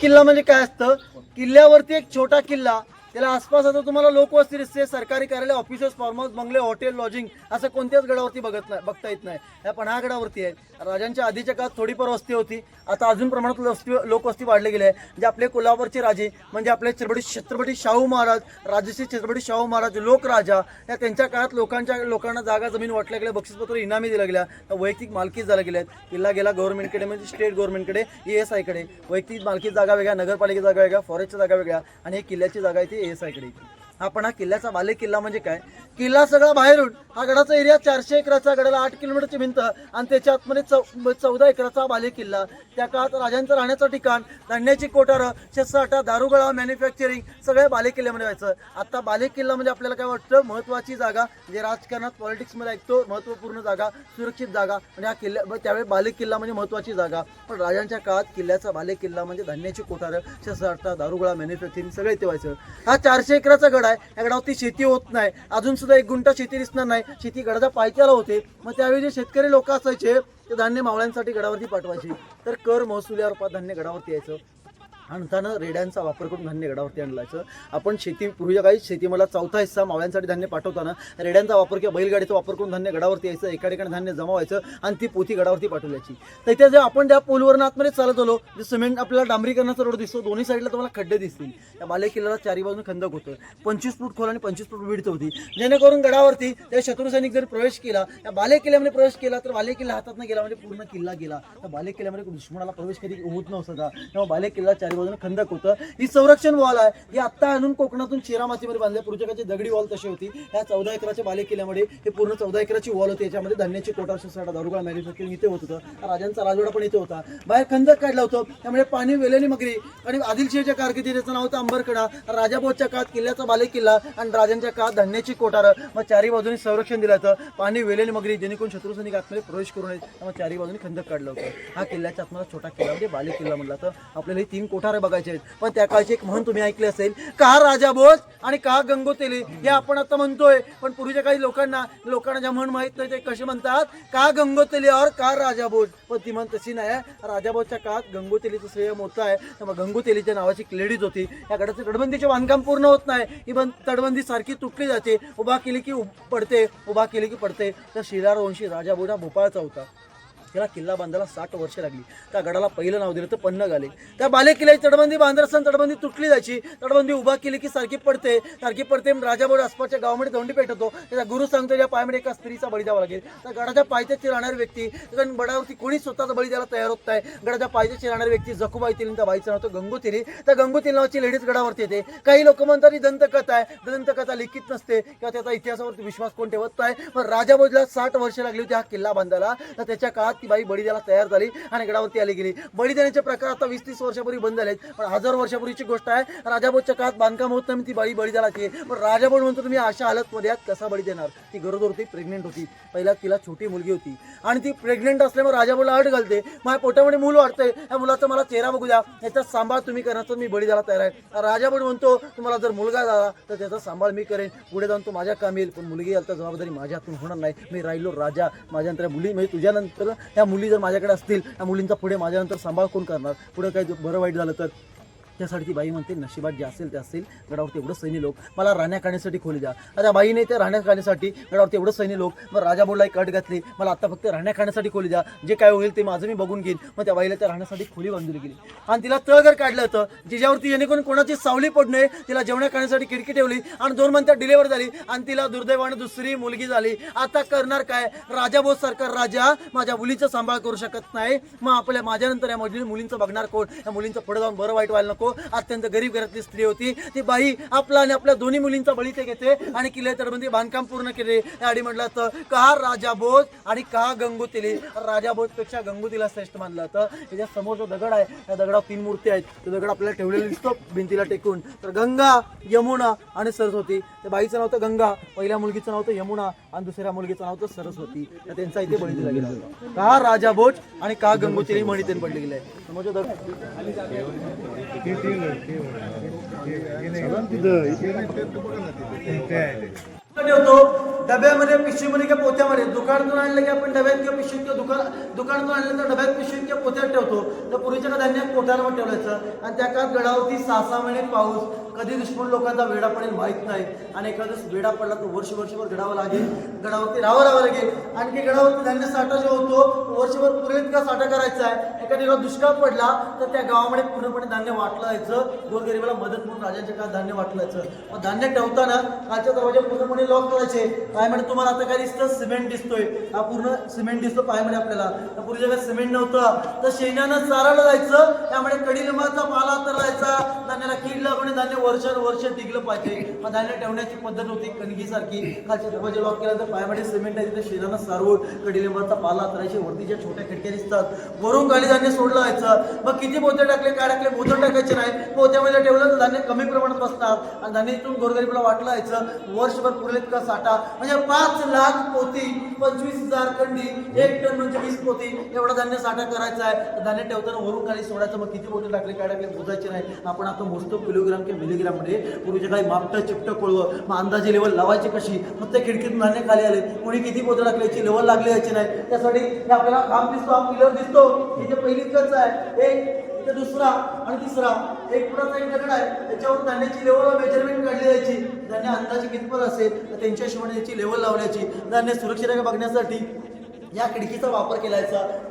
किल्ला म्हणजे काय असतं? किल्ल्यावरती एक छोटा किल्ला त्याला आसपास आता तुम्हाला लोकवस्ती दिसते सरकारी कार्यालय ऑफिसेस फार्म हाऊस बंगले हॉटेल लॉजिंग असं कोणत्याच गडावरती बघत नाही बघता येत नाही. या पन्हागडावरती आहे. राजांच्या आधीच्या काळात थोडीफार वस्ती होती. आता अजून प्रमाणात वस्ती लोकवस्ती वाढली गेली आहे जे आपले कोल्हापूरचे राजे म्हणजे आपले छत्रपती छत्रपती शाहू महाराज राजश्री छत्रपती शाहू महाराज लोकराजा या त्यांच्या काळात लोकांच्या लोकांना जागा जमीन वाटल्या गेल्या बक्षीसपत्र इनामी दिल्या गेल्या वैयक्तिक मालकी झाल्या गेल्या आहेत. किल्ला गेला गव्हर्नमेंटकडे म्हणजे स्टेट गव्हर्नमेंटकडे ई एस आयकडे वैयक्तिक मालकी जागा वेगळ्या नगरपालिका जागा वेगळ्या फॉरेस्टच्या जागा वेगळ्या आणि हे किल्ल्याची जागा आहे ती ए एस आयकडे आपण हा किल्ल्याचा बाले किल्ला म्हणजे काय? किल्ला सगळा बाहेरून हा गडाचा एरिया चारशे एकराचा गडाला आठ किलोमीटरची भिंत आणि त्याच्या आतमध्ये चौ चौदा एकराचा बाले किल्ला. त्या काळात राजांचं राहण्याचं ठिकाण धान्याची कोठारं शस्त्रसाठा दारुगळा मॅन्युफॅक्चरिंग सगळ्या बाले किल्ल्यामध्ये व्हायचं. आता बाले किल्ला म्हणजे आपल्याला काय वाटतं? महत्त्वाची जागा म्हणजे राजकारणात पॉलिटिक्समध्ये ऐकतो महत्त्वपूर्ण जागा सुरक्षित जागा. म्हणजे हा किल्ला मग त्यावेळी बाले किल्ला म्हणजे महत्त्वाची जागा. पण राजांच्या काळात किल्ल्याचा बाले किल्ला म्हणजे धान्याची कोठारं शस्त्रसाठा दारुगळा मॅन्युफॅक्चरिंग सगळे इथे व्हायचं. हा चारशे एकराचा गड आहे. या गडावरती शेती होत नाही. अजून सुद्धा एक गुंठा शेती दिसणार नाही. शेती गडाच्या पायथ्याला होते. मग त्यावेळी जे शेतकरी लोक असायचे ते धान्य मावळ्यांसाठी गडावरती पाठवायचे. तर कर महसुली या रूपात धान्य गडावरती यायचं. आणताना रेड्यांचा वापर करून धान्य गडावरती आणलायचं आपण शेती पूर्वीच्या काळी शेतीमाला चौथा हिस्सा मावळ्यांसाठी धान्य पाठवताना रेड्यांचा वापर किंवा बैलगाडीचा वापर करून धान्य गडावरती यायचं एका ठिकाणी धान्य जमावायचं आणि ती पोथी गडावरती पाठवल्याची. तर इथे जे आपण त्या पूलवरून आतमध्ये चालत आलो जे सिमेंट आपल्याला डांबरीकरणाचा रोड दिसतो दोन्ही साईडला तुम्हाला खड्डे दिसतील. त्या बाले किल्ल्याला चारी बाजून खंदक होतं. पंचवीस फूट खोल आणि पंचवीस फूट विडत होती. जेणेकरून गडावरती त्या शत्रू सैनिक जर प्रवेश केला त्या बाले किल्ल्यामध्ये प्रवेश केला तर बाले किल्ला हातात गेला म्हणजे पूर्ण किल्ला गेला. त्या बाले किल्ल्यामध्ये दुश्मनाला प्रवेश कधी होत नव्हता. तेव्हा बाले किल्ला चारी बाजूने खंदक होतं. ही संरक्षण वॉल आहे. ही आत्ता आणून कोकणातून चिरा मातीमध्ये बांधल्या दगडी वॉल तशी होती. या चौदा एकराच्या बाले किल्ल्यामध्ये हे पूर्ण चौदा एकराची वॉल होती. याच्यामध्ये धान्याची कोटार साठा दारुगा मॅन्युफॅक्चरिंग इथे होत होतं. राजांचा राजवाडा पण इथे होता. बाहेर खंदक काढलं होतं. त्यामुळे पाणी वेलेली मगरी आणि आदिलशाहीच्या कारकिर्दीत त्याचं नाव होतं अंबरकडा राजाभाऊच्या काळात किल्ल्याचा बाले किल्ला आणि राजांच्या काळात धान्याची कोटारं मग चारी बाजूने संरक्षण दिलं होतं. पाणी वेलेली मगरी जेणेकरून शत्रू सैनिक आतमध्ये प्रवेश करू नये त्यामुळे चारी बाजूने खंदक काढलं होतं. हा किल्ल्याच्या आतमध्ये छोटा किल्ला म्हणजे बाले किल्ला म्हणला तर आपल्याला ही तीन कोठारे बघायचे आहेत. पण त्या काळची एक म्हण तुम्ही ऐकली असेल का राजा बोस आणि का गंगोतेले? हे आपण आता म्हणतोय पण पूर्वीच्या काही लोकांना लोकांना ज्या म्हण माहीत नाही ते कसे म्हणतात? का गंगोतेली और का राजा बोस पण ती म्हण तशी नाही आहे. राजा बोसच्या काळात गंगोतेलीचं श्रेय मोठं आहे. त्यामुळे गंगोतेलीच्या नावाची एक लेडीज होती. या गडाचं तटबंदीचे बांधकाम पूर्ण होत नाही. ही बंद तटबंदी सारखी तुटली जाते. उभा केली की पडते उभा केली की पडते. तर शिलारवंशी राजा बोडा भोपाळचा होता. त्याला किल्ला बांधायला साठ वर्ष लागली. त्या गडाला पहिलं नाव दिलं तर पन्नग आले. त्या बाले किल्ल्याची तटबंदी बांधत असताना तटबंदी तुटली जायची. तटबंदी उभा केली की सारखी पडते. सारखी पडते राजाबोड आसपासच्या गावामध्ये धोंडी पेटवतो. त्याचा गुरु सांगतो या पायामध्ये एका स्त्रीचा बळी द्यावा लागेल. तर गडाच्या पायथ्याची राहणारी व्यक्ती कारण गडावरती कोणी स्वतःचा बळी द्यायला तयार होत नाही. गडाच्या पायथ्याची राहणारी व्यक्ती जखुबाई तिरी त्या बाईचं नाव होतं गंगोतिरी त्या गंगोतिरी नावाची लेडीज गडावरती येते. काही लोक म्हणतात ही दंतकथा आहे. दंतकथा लिखित नसते. किंवा त्याचा इतिहासावरती विश्वास कोण ठेवत नाही. पण राजाबोजला साठ वर्ष लागली होती हा किल्ला बांधायला. तर त्याच्या काळात ती बाई बळी द्यायला तयार झाली आणि गडावरती आली गेली. बळी देण्याचे प्रकार आता वीस तीस वर्षापूर्वी बंद झालेत. पण हजार वर्षापूर्वीची गोष्ट आहे राजाबोजच्या काळात बांधकाम होत नाही ती बाई बळी द्यायला लागते पण राजाबोज म्हणतो तुम्ही अशा हालतमध्ये आहात कसा बळी देणार? ती गरोदर होती प्रेग्नेंट होती. पहिला तिला छोटी मुलगी होती. आणि ती प्रेग्नेंट असल्यामुळे राजाबोला अट घालते. माझ्या पोटामध्ये मूल वाढतंय. या मुलाचा मला चेहरा बघू द्या. याचा सांभाळ तुम्ही करण्याचा मी बळी द्यायला तयार आहे. राजाबोड म्हणतो तुम्हाला जर मुलगा झाला तर त्याचा सांभाळ मी करेन. पुढे जाऊन तो माझ्या काम येईल. पण मुलगी आली तर जबाबदारी माझ्या हातून होणार नाही. मी राहिलो राजा. माझ्यानंतर मुली म्हणजे तुझ्यानंतर ह्या मुली जर माझ्याकडे असतील त्या मुलींचा पुढे माझ्यानंतर सांभाळ कोण करणार? पुढे काही बरं वाईट झालं तर? त्यासाठी ती बाई म्हणते नशिबात जे असेल ते असेल गडावरती एवढं सैन्य लोक. मला राहण्या खाण्यासाठी खोली द्या. आता बाईने ते राहण्या खाण्यासाठी गडावरती एवढं सैन्य लोक. मग राजा बोलला एक अट घातली. मला आता फक्त राहण्या खाण्यासाठी खोली द्या. जे काय होईल ते माझं मी बघून घेईन. मग त्या बाईला त्या राहण्यासाठी खोली बांधली गेली. आणि तिला तळघर काढलं होतं. जिच्यावरती जेणेकरून कोणाची सावली पडू नये तिला जेवण्या खाण्यासाठी खिडकी ठेवली आणि दोन मंथ्यात डिलेवर झाली आणि तिला दुर्दैवाने दुसरी मुलगी झाली. आता करणार काय? राजा बोध सरकार राजा माझ्या मुलीचा सांभाळ करू शकत नाही. मग आपल्या माझ्यानंतर या मुली मुलींचं बघणार कोण? या मुलींचं पुढे जाऊन बरं वाईट व्हायला नको. अत्यंत गरीब घरातली स्त्री होती. ती बाई आपला आणि आपल्या दोन्ही मुलींचा बळी ते घेते आणि किल्ले तटबंदी म्हणजे बांधकाम पूर्ण केले. आणि म्हटलं तर का राजा बोस आणि का गंगोतिली राजा बोस पेक्षा गंगोतीला श्रेष्ठ मानलं जातं. त्याच्यासमोर जो दगड आहे त्या दगडावर तीन मूर्ती आहेत. तो दगड आपल्याला ठेवलेला दिसतो भिंतीला टेकून. तर गंगा यमुना आणि सरस्वती. त्या बाईचं नाव होतं गंगा पहिल्या मुलगीचं नाव होतं यमुना. आणि दुसऱ्या मुलगीचं नाव होतं सरस्वती. तर त्यांचा इथे बळी दिला गेला होता. का राजा भोज आणि का गंगोत्री म्हणी त्यांनी पडले गेले ठेवतो. डब्यामध्ये पिशवीमध्ये किंवा पोत्यामध्ये. दुकानातून आणलं की आपण डब्यात किंवा पिशवीत किंवा दुकान दुकानातून आणलं तर डब्यात पिशवीत किंवा पोत्यात ठेवतो. तर पूर्वीच्या काळात धान्य पोत्यावर ठेवायचं. आणि त्या काळात गडावरती सहा सहा महिने पाऊस कधी दुश्मन लोकांचा वेडा पडेल माहीत नाही. आणि एखादा वेडा पडला तर वर्ष वर्षभर गडावं लागेल. गडावरती राहावं राहावं लागेल. आणखी गडावरती धान्य साठा जो होतो वर्षभर पुरेल का साठा करायचा आहे. एखाद्या दुष्काळ पडला तर त्या गावामध्ये पूर्णपणे धान्य वाटलं जायचं गोरगरिबाला मदत म्हणून राजांच्या काळात धान्य वाटलं जायचं मग धान्य ठेवताना कालच्या दरवाजे पूर्णपणे लॉक करायचे. काय म्हणजे तुम्हाला आता काय दिसतं? सिमेंट दिसतोय. हा पूर्ण सिमेंट दिसतो पायामध्ये आपल्याला. तर पूर्वीच्या काळात सिमेंट नव्हतं. तर शेणानं चारायला जायचं. त्यामुळे कडीलिंबाचा पाला तर राहायचा. धान्याला कीड लागून धान्य वर्षानुवर्ष टिकलं पाहिजे. मग धान्य ठेवण्याची पद्धत होती कणगीसारखी. खालच्या दरवाजे लॉक केल्यानंतर पायामध्ये सिमेंट आहे तिथे शेणानं सारवून कडीलिंबाचा पाला तरायचे वरती ज्या छोट्या खिडक्या दिसतात. वरून खाली धान्य सोडलं जायचं. मग किती पोते टाकले काय टाकले पोतं टाकायचे नाही. पोत्यामध्ये ठेवलं तर धान्य कमी प्रमाणात बसतात. आणि धान्य इथून गोरगरीबला वाटलं जायचं वर्षभर पुरले का साठा? म्हणजे पाच लाख पोती पंचवीस हजार कंडी एक टन म्हणजे वीस पोती. एवढा धान्य साठा करायचा आहे. धान्य ठेवताना वरून खाली सोडायचं. मग किती पोते टाकले काय टाकले मोजायचे नाही. आपण आता मोजतो किलोग्राम किंवा मिलीग्राम पूर्वीच्या काही मापटं चिपटं कोळवं मग अंदाजे लेवल लावायची कशी? मग त्या खिडकीतून धान्य खाली आले. कोणी किती पोते टाकल्याची लेवल लागली याची नाही. त्यासाठी हे आपल्याला काम दिसतो हा पिलर दिसतो. इथे पहिली कच आहे एक इथे दुसरा आणि तिसरा. एक पुराचा एक दगड आहे. त्याच्यावर धान्याची लेवल मेजरमेंट काढली जायची. धान्य अंदाजे कितपत असेल? तर त्यांच्या हिशोबाने त्याची लेवल लावण्याची. धान्य सुरक्षित बघण्यासाठी या खिडकीचा वापर केला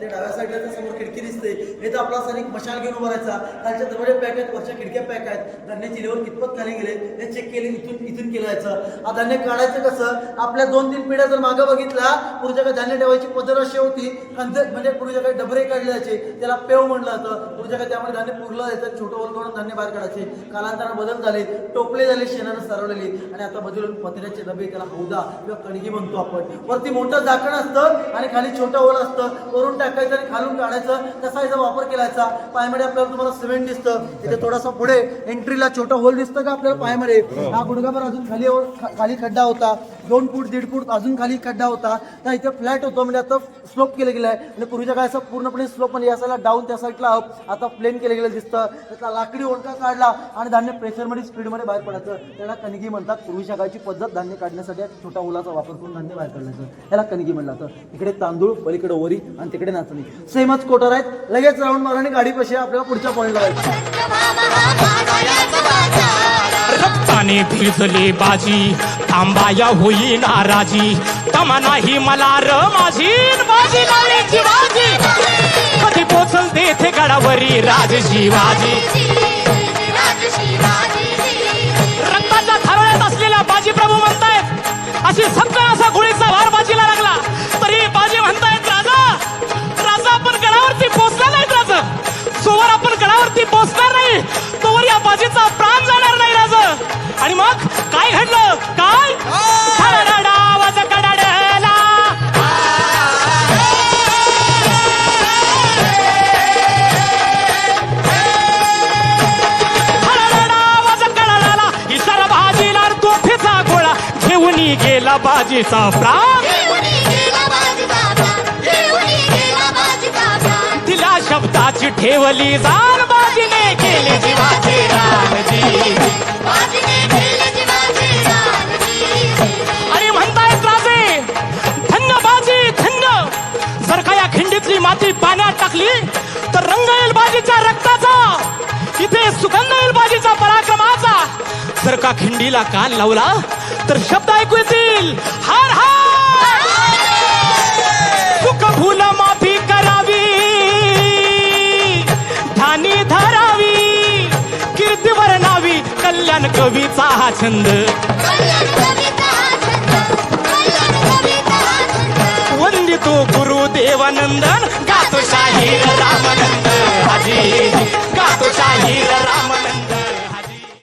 ते डाव्या साईडला समोर खिडकी दिसते. हे तर आपला सैनिक मशाल घेऊन उभा राहायचा. खालच्या दरवाजे पॅक आहेत वरच्या खिडक्या पॅक आहेत. धान्याची लेवल कितपत खाली गेले हे चेक केले इथून इथून केलं जायचं. हा धान्य काढायचं कसं? आपल्या दोन तीन पिढ्या जर मागं बघितला पूर्वी धान्य ठेवायची पद्धत अशी होती कंद म्हणजे पूर्वीच्या डबरे काढले जायचे. त्याला पेव म्हणलं जातं. पूर्वीच्या त्यामुळे धान्य पुरलं जायचं. छोटं वर करून धान्य बाहेर काढायचे. कालांतरानं बदल झाले. टोपले झाले शेणानं सरवलेली. आणि आता बदलून पत्र्याचे डबे त्याला हौदा किंवा कणगी म्हणतो आपण. वरती मोठं झाकण असतं आणि खाली छोटं ओल असतं वरून टाकायचं आणि खालून काढायचं तसा याचा वापर केलायचा. पायामध्ये आपल्याला तुम्हाला सिमेंट दिसतं. इथे थोडासा पुढे एंट्रीला छोटा होल दिसतं का आपल्याला पायामध्ये हा. गुडघाभर अजून खाली खाली खड्डा होता. दोन फूट दीड फूट अजून खाली खड्डा होता. तर इथे फ्लॅट होतो म्हणजे आता स्लोप केलं गेलं आहे आणि पूर्वीच्या काय असं पूर्णपणे स्लोप म्हणजे या साईडला डाऊन त्या साईडला अप आता प्लेन केलं गेलं दिसतं. त्याचा लाकडी ओंडका काढला आणि धान्य प्रेशरमध्ये स्पीडमध्ये बाहेर पडायचं. त्याला कणगी म्हणतात. पूर्वीच्या काळची पद्धत धान्य काढण्यासाठी छोटा ओलाचा वापर करून धान्य बाहेर काढण्याचं याला कणगी म्हणलं जातं. इकडे तांदूळ पलीकडे ओरी आणि तिकडे नाचणी. सेमच कोटर आहेत. लगेच राऊंड मारून गाडी कशी आपल्याला पुढच्या पॉईंटला जायचं रक्ताने भिजली बाजी. थांबाया होई नाराजी. तमा नाही मला र माझी. बाजी लावण्याची बाजी. कधी पोचल तेथे गडावरी राज शिवाजी रक्ताच्या थारोळ्यात असलेल्या बाजी प्रभू म्हणतायत अशी घेऊन गेला बाजीचा प्राण तिला शब्दाची ठेवली जाण बाजीने केली जीवाची रानजी. आणि म्हणतायत राजे धन्य बाजी धन्य. जर का या खिंडीतली माती पाण्यात टाकली तर रंग येईल बाजीच्या रक्ताचा. इथे सुगंध येईल बाजीचा पराक्रमाचा. जर का खिंडीला कान लावला तर शब्द ऐकू येतील. हार हार! चुक भूल माफी करावी. ठाणी धरावी. कीर्ती वरणावी. कल्याण कवीचा हा छंद. वंदितो गुरु देवानंदन. गातो शाहीर रामानंद. गातो शाहीर